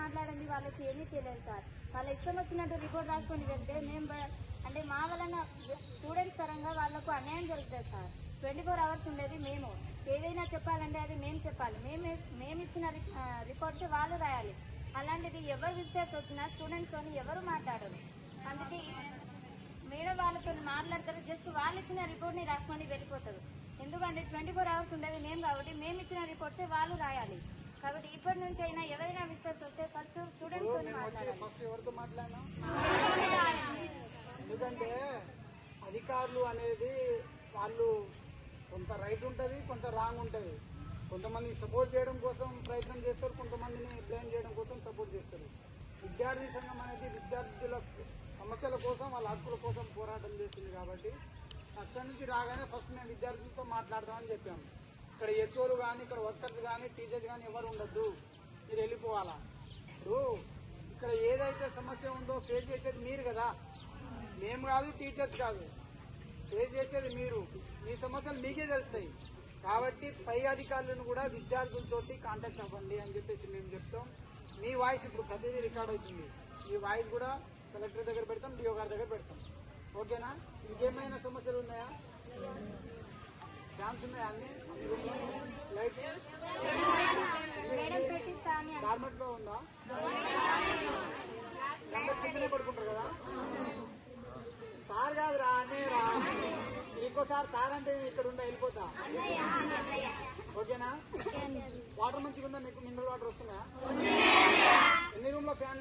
మాట్లాడండి వాళ్ళకి ఏమీ తెలియదు సార్. వాళ్ళ ఇష్టం వచ్చినట్టు రిపోర్ట్ రాసుకొని వెళ్తే మేము అంటే మా వలన స్టూడెంట్స్ పరంగా వాళ్ళకు అన్యాయం జరుగుతుంది సార్. ట్వంటీ ఫోర్ అవర్స్ ఉండేది మేము. ఏదైనా చెప్పాలంటే అది మేము చెప్పాలి. మేము మేము ఇచ్చిన రిపోర్ట్స్ వాళ్ళు రాయాలి. అలాంటిది ఎవరు విజిటర్స్ వచ్చినా స్టూడెంట్స్ తోని ఎవరు మాట్లాడరు. అందుకే మేడం వాళ్ళతో మాట్లాడతారు. జస్ట్ వాళ్ళు ఇచ్చిన రిపోర్ట్ని రాసుకొని వెళ్ళిపోతారు. ఎందుకంటే ట్వంటీ ఫోర్ అవర్స్ ఉండేది మేము కాబట్టి మేము ఇచ్చిన రిపోర్ట్స్ వాళ్ళు రాయాలి. కాబట్టి ఇప్పటి నుంచి అయినా నేను వచ్చి ఫస్ట్ ఎవరితో మాట్లాడినా? ఎందుకంటే అధికారులు అనేది వాళ్ళు కొంత రైట్ ఉంటుంది కొంత రాంగ్ ఉంటుంది. కొంతమందిని సపోర్ట్ చేయడం కోసం ప్రయత్నం చేస్తారు కొంతమందిని బ్లేమ్ చేయడం కోసం సపోర్ట్ చేస్తారు. విద్యార్థి సంఘం అనేది విద్యార్థుల సమస్యల కోసం వాళ్ళ హక్కుల కోసం పోరాటం చేస్తుంది కాబట్టి అక్కడి నుంచి రాగానే ఫస్ట్ మేము విద్యార్థులతో మాట్లాడదామని చెప్పాము. ఇక్కడ ఎస్ఓలు కానీ ఇక్కడ వర్కర్స్ కానీ టీచర్స్ కానీ ఎవరు ఉండద్దు. మీరు వెళ్ళిపోవాలా? ఏదైతే సమస్య ఉందో ఫేస్ చేసేది మీరు కదా. మేము కాదు టీచర్స్ కాదు. ఫేస్ చేసేది మీరు. మీ సమస్యలు మీకే తెలుస్తాయి. కాబట్టి పై అధికారులను కూడా విద్యార్థులతోటి కాంటాక్ట్ అవ్వండి అని చెప్పేసి మేము చెప్తాం. మీ వాయిస్ ఇప్పుడు ప్రతిదీ రికార్డ్ అవుతుంది. మీ వాయిస్ కూడా కలెక్టర్ దగ్గర పెడతాం డిఓ గారి దగ్గర పెడతాం. ఓకేనా? ఇంకేమైనా సమస్యలు ఉన్నాయా? ఛాన్స్ ఉన్నాయా అన్ని అన్ని రూమ్లో? లైట్ మేడం పెట్టిస్తా అని గార్మెంట్లో ఉందా కిందనే పడుకుంటారు కదా? సార్ కాదు రా రా ఇంకోసారి సార్ అంటే ఇక్కడ ఉండా వెళ్ళిపోతా. ఓకేనా? వాటర్ మంచిగా ఉందా మీకు మినరల్ వాటర్ వస్తున్నాయా? ఎన్ని రూమ్లో ఫ్యాన్